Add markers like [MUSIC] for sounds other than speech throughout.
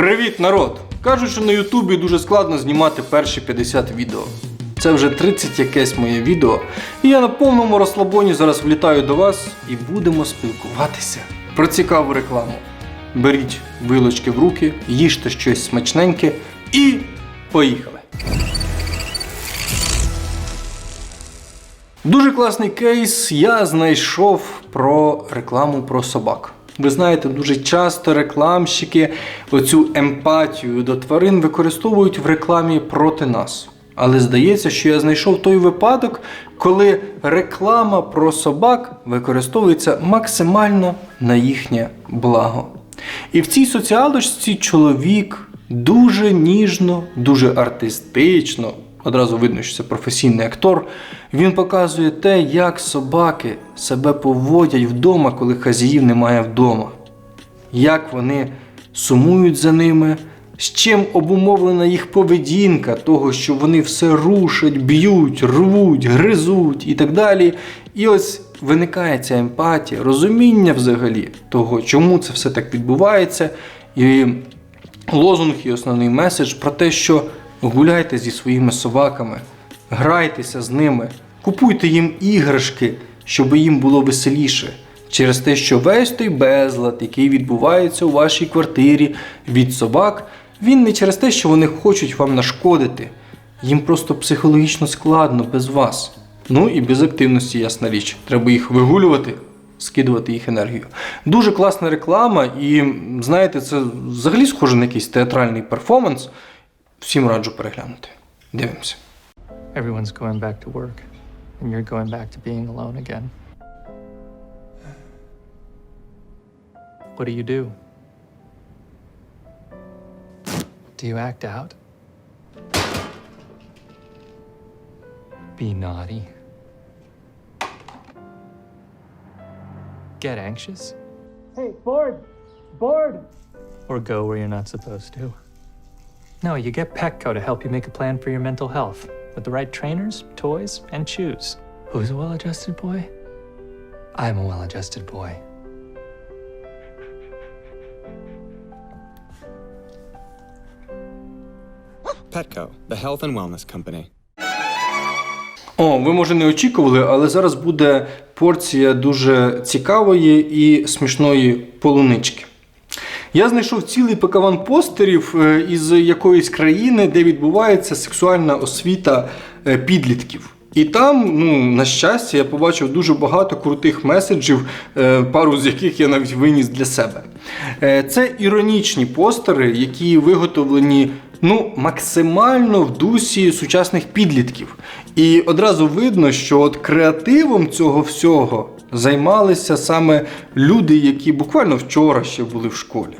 Привіт, народ! Кажуть, що на Ютубі дуже складно знімати перші 50 відео. Це вже 30 якесь моє відео. І я на повному розслабоні зараз влітаю до вас і будемо спілкуватися про цікаву рекламу. Беріть вилочки в руки, їжте щось смачненьке і поїхали! Дуже класний кейс я знайшов про рекламу про собак. Ви знаєте, дуже часто рекламщики оцю емпатію до тварин використовують в рекламі проти нас. Але здається, що я знайшов той випадок, коли реклама про собак використовується максимально на їхнє благо. І в цій соціалочці чоловік дуже ніжно, дуже артистично, одразу видно, що це професійний актор. Він показує те, як собаки себе поводять вдома, коли хазяїв немає вдома. Як вони сумують за ними, з чим обумовлена їх поведінка, того, що вони все рушать, б'ють, рвуть, гризуть і так далі. І ось виникає ця емпатія, розуміння взагалі того, чому це все так відбувається. І лозунг і основний меседж про те, що гуляйте зі своїми собаками, грайтеся з ними, купуйте їм іграшки, щоб їм було веселіше. Через те, що весь той безлад, який відбувається у вашій квартирі від собак, він не через те, що вони хочуть вам нашкодити. Їм просто психологічно складно без вас. Ну і без активності, ясна річ. Треба їх вигулювати, скидувати їх енергію. Дуже класна реклама, і знаєте, це взагалі схоже на якийсь театральний перформанс. Всім раджу переглянути. Дивимося. Everyone's going back to work, and you're going back to being alone again. What do you do? Do you act out? Be naughty? Get anxious? Hey, board! Board! Or go where you're not supposed to? No, you get Petco to help you make a plan for your mental health with the right trainers, toys, and shoes. Who's a well adjusted boy? I'm a well adjusted boy. Petco, the health and wellness company. О, ви може не очікували, але зараз буде порція дуже цікавої і смішної полунички. Я знайшов цілий пакаван постерів е, із якоїсь країни, де відбувається сексуальна освіта е, підлітків. І там, ну, на щастя, я побачив дуже багато крутих меседжів, е, пару з яких я навіть виніс для себе. Це іронічні постери, які виготовлені ну, максимально в дусі сучасних підлітків. І одразу видно, що от креативом цього всього займалися саме люди, які буквально вчора ще були в школі.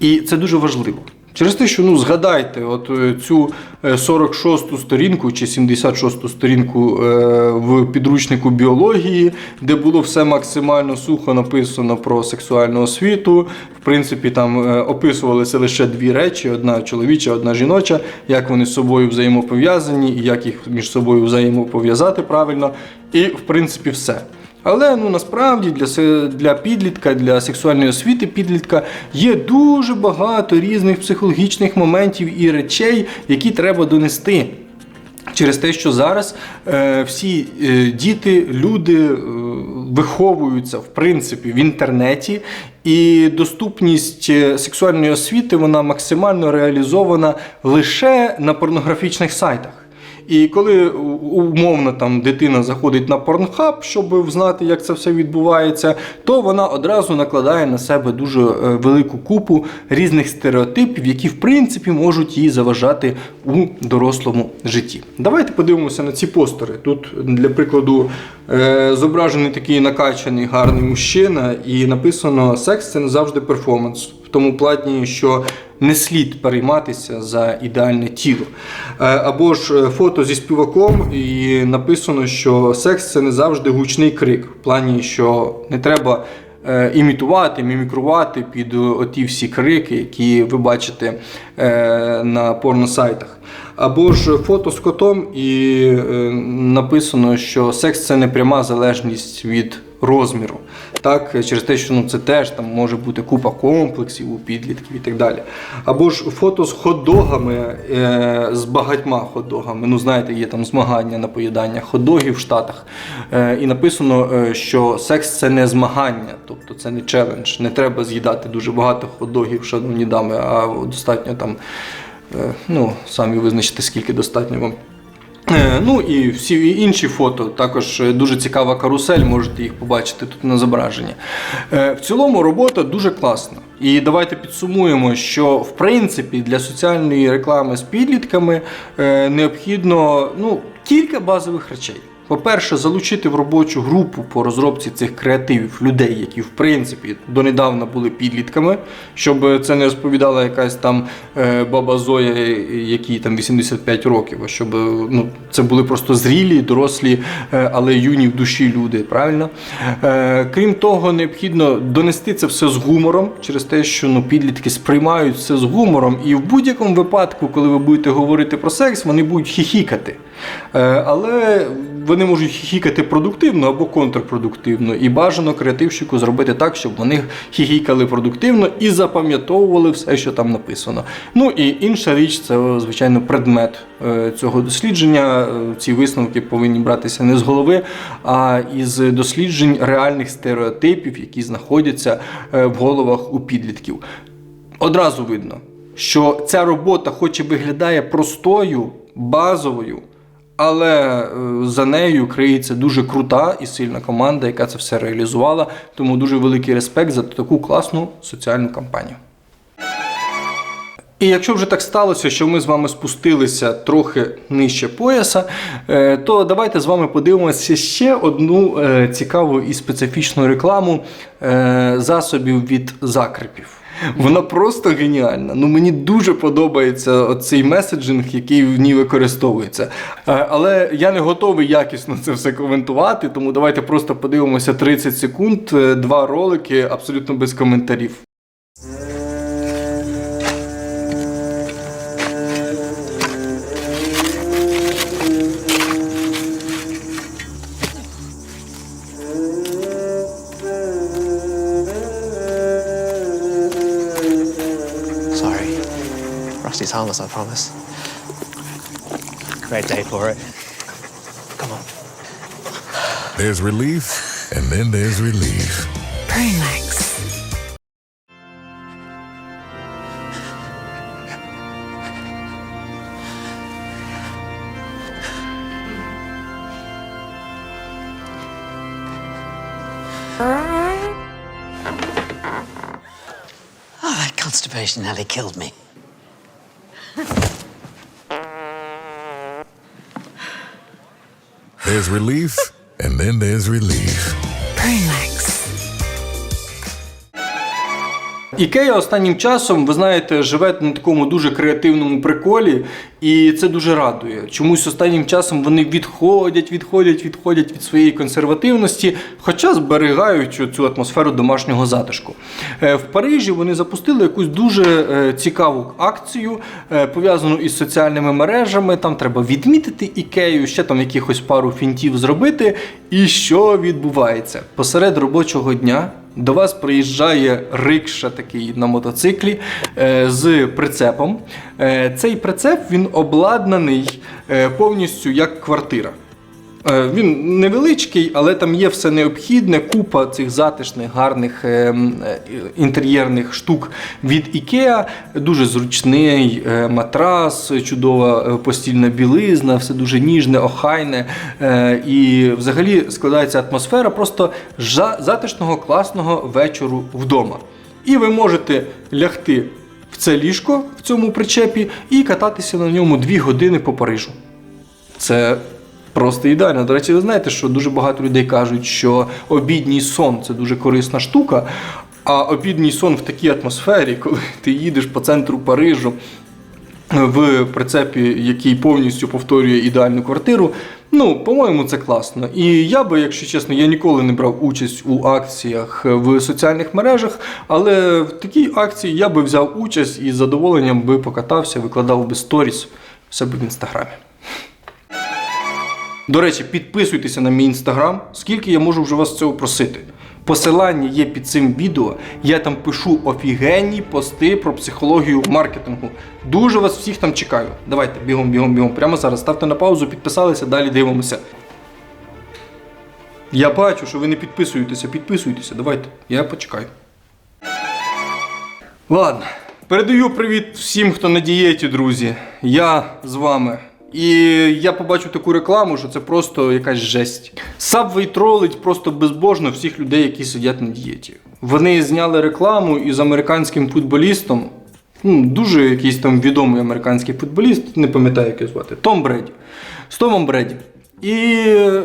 І це дуже важливо. Через те, що ну згадайте, от е, цю 46-ту сторінку чи 76-ту сторінку е, в підручнику біології, де було все максимально сухо написано про сексуальну освіту. В принципі, там е, описувалися лише дві речі: одна чоловіча, одна жіноча, як вони з собою взаємопов'язані і як їх між собою взаємопов'язати правильно. І в принципі все. Але ну насправді для, для підлітка, для сексуальної освіти підлітка є дуже багато різних психологічних моментів і речей, які треба донести. Через те, що зараз е, всі е, діти, люди е, виховуються в принципі в інтернеті, і доступність е, сексуальної освіти вона максимально реалізована лише на порнографічних сайтах. І коли умовно там дитина заходить на порнхаб, щоб знати, як це все відбувається, то вона одразу накладає на себе дуже е, велику купу різних стереотипів, які в принципі можуть їй заважати у дорослому житті. Давайте подивимося на ці постери. Тут для прикладу е, зображений такий накачаний гарний мужчина, і написано секс це не завжди перформанс. Тому плані, що не слід перейматися за ідеальне тіло. Е, Або ж е, фото зі співаком, і написано, що секс це не завжди гучний крик, в плані, що не треба е, імітувати, мімікрувати під оті всі крики, які ви бачите на порносайтах. Або ж фото з котом, і написано, що секс це не пряма залежність від розміру. Так, через те, що ну, це теж там може бути купа комплексів у підлітків і так далі. Або ж фото з хот-догами, е, з багатьма хот-догами. Ну, знаєте, є там змагання на поїдання хот-догів в Штатах. Е, і написано, е, що секс це не змагання, тобто це не челендж. Не треба з'їдати дуже багато хот-догів, шановні дами, а достатньо там, е, ну, самі визначите, скільки достатньо вам. Е, Ну і всі інші фото, також е, дуже цікава карусель, можете їх побачити тут на зображенні. Е, В цілому робота дуже класна. І давайте підсумуємо, що в принципі для соціальної реклами з підлітками необхідно ну, кілька базових речей. По-перше, залучити в робочу групу по розробці цих креативів людей, які в принципі донедавна були підлітками, щоб це не розповідала якась там е, баба Зоя, якій там 85 років, а щоб е, ну, це були просто зрілі, дорослі, е, але юні в душі люди. Правильно? Е, крім того, необхідно донести це все з гумором, через те, що ну, підлітки сприймають все з гумором, і в будь-якому випадку, коли ви будете говорити про секс, вони будуть хіхікати. Е, але вони можуть хіхікати продуктивно або контрпродуктивно. І бажано креативщику зробити так, щоб вони хіхікали продуктивно і запам'ятовували все, що там написано. Ну і інша річ це, звичайно, предмет е, цього дослідження. Е, Ці висновки повинні братися не з голови, а із досліджень реальних стереотипів, які знаходяться е, в головах у підлітків. Одразу видно, що ця робота, хоч і виглядає простою, базовою, але е, за нею криється дуже крута і сильна команда, яка це все реалізувала. Тому дуже великий респект за таку класну соціальну кампанію. І якщо вже так сталося, що ми з вами спустилися трохи нижче пояса, е, то давайте з вами подивимося ще одну е, цікаву і специфічну рекламу засобів від закрепів. Вона просто геніальна. Ну мені дуже подобається цей меседжинг, який в ній використовується. Е, Але я не готовий якісно це все коментувати, тому давайте просто подивимося 30 секунд, е, два ролики абсолютно без коментарів. Rusty's harmless, I promise. Great day for it. Come on. There's relief, and then there's relief. Relax. Oh, ah, that constipation nearly killed me. There's relief, and then there's relief. Relax. Ікея останнім часом, ви знаєте, живе на такому дуже креативному приколі, і це дуже радує. Чомусь останнім часом вони відходять, відходять, відходять від своєї консервативності, хоча зберігають цю атмосферу домашнього затишку. Е, В Парижі вони запустили якусь дуже е, цікаву акцію, е, пов'язану із соціальними мережами. Там треба відмітити ікею, ще там якихось пару фінтів зробити. І що відбувається? Посеред робочого дня. До вас приїжджає рикша такий на мотоциклі з прицепом. Цей прицеп він обладнаний е, повністю як квартира. Е, Він невеличкий, але там є все необхідне, купа цих затишних, гарних е, інтер'єрних штук від IKEA. Дуже зручний матрас, чудова постільна білизна, все дуже ніжне, охайне. І взагалі складається атмосфера просто затишного, класного вечору вдома. І ви можете лягти це ліжко в цьому причепі і кататися на ньому дві години по Парижу. Це просто ідеально. До речі, ви знаєте, що дуже багато людей кажуть, що обідній сон це дуже корисна штука. А обідній сон в такій атмосфері, коли ти їдеш по центру Парижу в прицепі, який повністю повторює ідеальну квартиру. Ну, по-моєму, це класно. І я би, якщо чесно, я ніколи не брав участь у акціях в соціальних мережах, але в такій акції я би взяв участь і з задоволенням би покатався, викладав би сторіс в себе в інстаграмі. До речі, підписуйтеся на мій інстаграм, скільки я можу вже вас цього просити. Посилання є під цим відео. Я там пишу офігенні пости про психологію маркетингу. Дуже вас всіх там чекаю. Давайте бігом, бігом, бігом. Прямо зараз ставте на паузу, підписалися, далі дивимося. Я бачу, що ви не підписуєтеся. Підписуйтеся, давайте. Я почекаю. Ладно, передаю привіт всім, хто на дієті, друзі. Я з вами. І я побачив таку рекламу, що це просто якась жесть. Subway тролить просто безбожно всіх людей, які сидять на дієті. Вони зняли рекламу із американським футболістом. Ну, дуже якийсь там відомий американський футболіст, не пам'ятаю, як його звати, Том Бреді. З Томом Бреді. І е,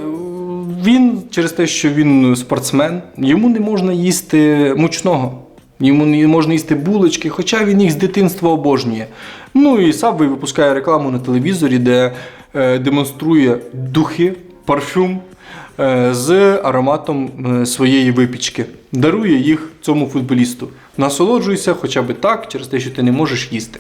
він через те, що він спортсмен, йому не можна їсти мучного. Йому не можна їсти булочки, хоча він їх з дитинства обожнює. Ну і Subway випускає рекламу на телевізорі, де е, демонструє духи, парфюм е, з ароматом е, своєї випічки. Дарує їх цьому футболісту. Насолоджуйся хоча б так, через те, що ти не можеш їсти.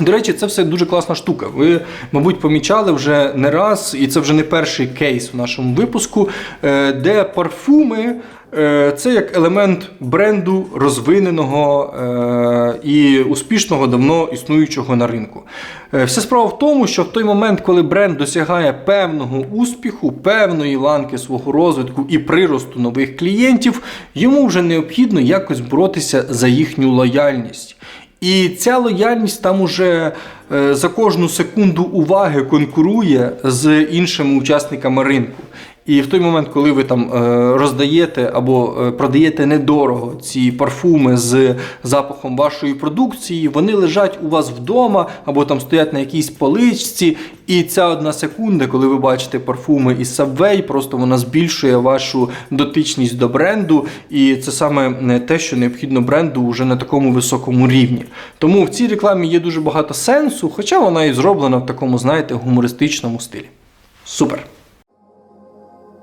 До речі, це все дуже класна штука. Ви, мабуть, помічали вже не раз, і це вже не перший кейс в нашому випуску, е, де парфуми е, це як елемент бренду розвиненого е, і успішного давно існуючого на ринку. Вся справа в тому, що в той момент, коли бренд досягає певного успіху, певної ланки свого розвитку і приросту нових клієнтів, йому вже необхідно якось боротися за їхню лояльність. І ця лояльність там уже е, за кожну секунду уваги конкурує з іншими учасниками ринку. І в той момент, коли ви там е, роздаєте або е, продаєте недорого ці парфуми з запахом вашої продукції, вони лежать у вас вдома або там стоять на якійсь поличці. І ця одна секунда, коли ви бачите парфуми із Subway, просто вона збільшує вашу дотичність до бренду. І це саме е, те, що необхідно бренду вже на такому високому рівні. Тому в цій рекламі є дуже багато сенсу, хоча вона і зроблена в такому, знаєте, гумористичному стилі. Супер!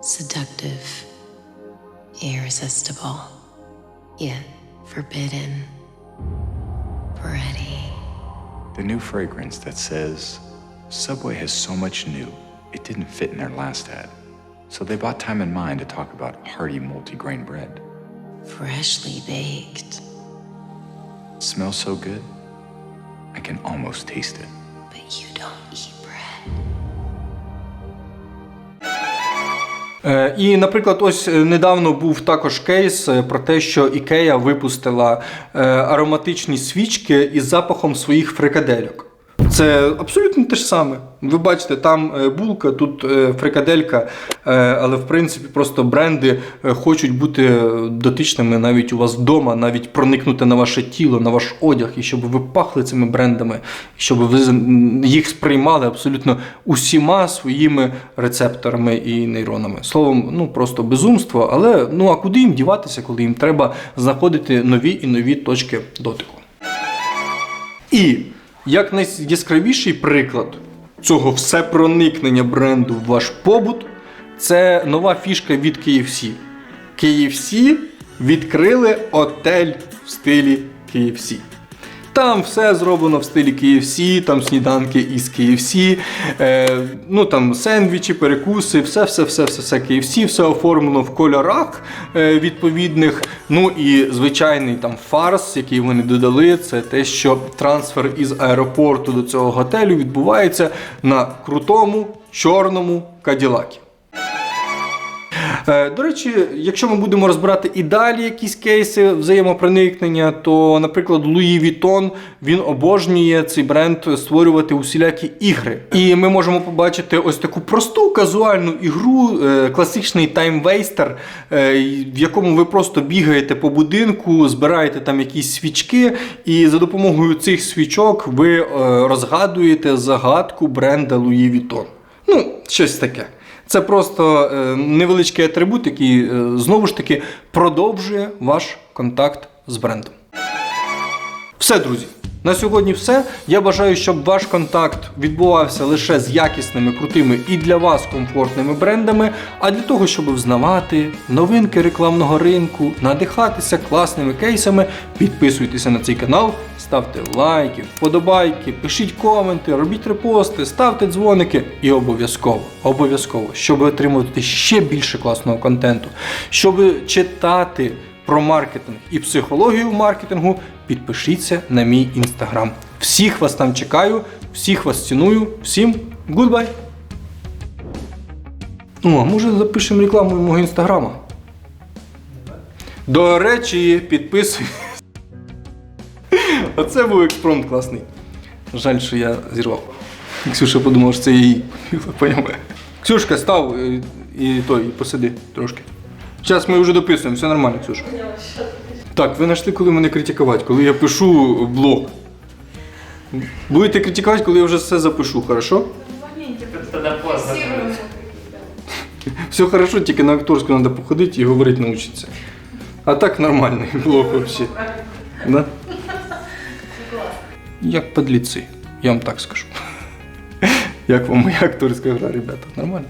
Seductive, irresistible, yet forbidden. Pretty. The new fragrance that says Subway has so much new, it didn't fit in their last ad. So they bought time and mind to talk about hearty multigrain bread. Freshly baked. smells so good, I can almost taste it. But you don't eat bread. І, наприклад, ось е, недавно був також кейс е, про те, що Ікея випустила е, ароматичні свічки із запахом своїх фрикадельок. Це абсолютно те ж саме. Ви бачите, там е, булка, тут е, фрикаделька, е, але в принципі просто бренди хочуть бути дотичними навіть у вас вдома, навіть проникнути на ваше тіло, на ваш одяг, і щоб ви пахли цими брендами, щоб ви їх сприймали абсолютно усіма своїми рецепторами і нейронами. Словом, ну просто безумство, але ну а куди їм діватися, коли їм треба знаходити нові і нові точки дотику. І як найяскравіший приклад цього всепроникнення бренду в ваш побут, це нова фішка від KFC. KFC відкрили отель в стилі KFC. Там все зроблено в стилі KFC, там сніданки із KFC, е, ну там сендвічі, перекуси, все, все, все, все, все KFC, все оформлено в кольорах е, відповідних. Ну і звичайний там фарс, який вони додали, це те, що трансфер із аеропорту до цього готелю відбувається на крутому чорному каділакі. Е, До речі, якщо ми будемо розбирати і далі якісь кейси взаємопроникнення, то, наприклад, Луї Вітон він обожнює цей бренд створювати усілякі ігри. І ми можемо побачити ось таку просту казуальну ігру, е, класичний таймвейстер, в якому ви просто бігаєте по будинку, збираєте там якісь свічки, і за допомогою цих свічок ви е, розгадуєте загадку бренда Луї Вітон. Ну, щось таке. Це просто е, невеличкий атрибут, який е, знову ж таки продовжує ваш контакт з брендом. Все, друзі. На сьогодні все. Я бажаю, щоб ваш контакт відбувався лише з якісними, крутими і для вас комфортними брендами, а для того, щоб взнавати новинки рекламного ринку, надихатися класними кейсами, підписуйтеся на цей канал, ставте лайки, вподобайки, пишіть коменти, робіть репости, ставте дзвоники і обов'язково, обов'язково, щоб отримувати ще більше класного контенту, щоб читати про маркетинг і психологію маркетингу, підпишіться на мій інстаграм. Всіх вас там чекаю, всіх вас ціную, всім гудбай! О, а може запишемо рекламу мого інстаграма? До речі, підписуйтесь. Оце був експромт класний. Жаль, що я зірвав. Ксюша подумала, що це її поняла. Ксюшка, став е, і той, і посиди трошки. Зараз ми вже дописуємо, все нормально, Ксюша. Так, ви знайшли, коли мене критикувати, коли я пишу блог. Будете критикувати, коли я вже все запишу, хорошо? Все хорошо, тільки на акторську треба походити і говорити навчитися. А так нормальний блог взагалі. Як подліці, я вам так скажу. [LAUGHS] Як вам моя акторська гра, ребята? Нормально?